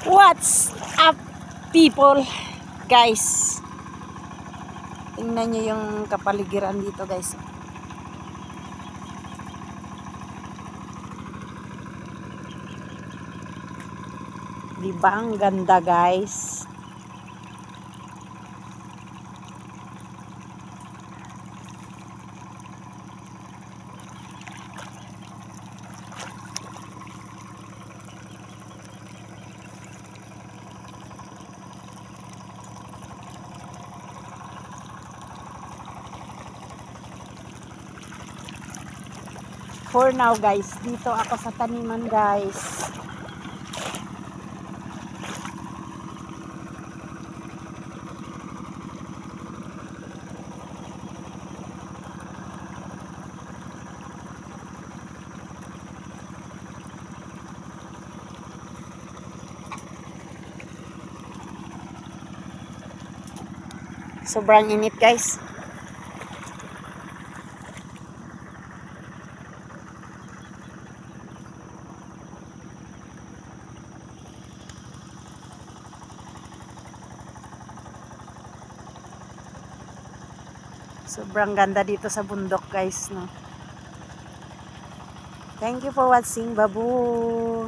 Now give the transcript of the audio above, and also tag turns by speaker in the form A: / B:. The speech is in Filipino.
A: What's up, people? Guys, tingnan nyo yung kapaligiran dito, guys. Di ba ang ganda, guys? For now, guys, dito ako sa taniman, guys. Sobrang init, guys. Sobrang ganda dito sa bundok, guys, no. Thank you for watching, babu.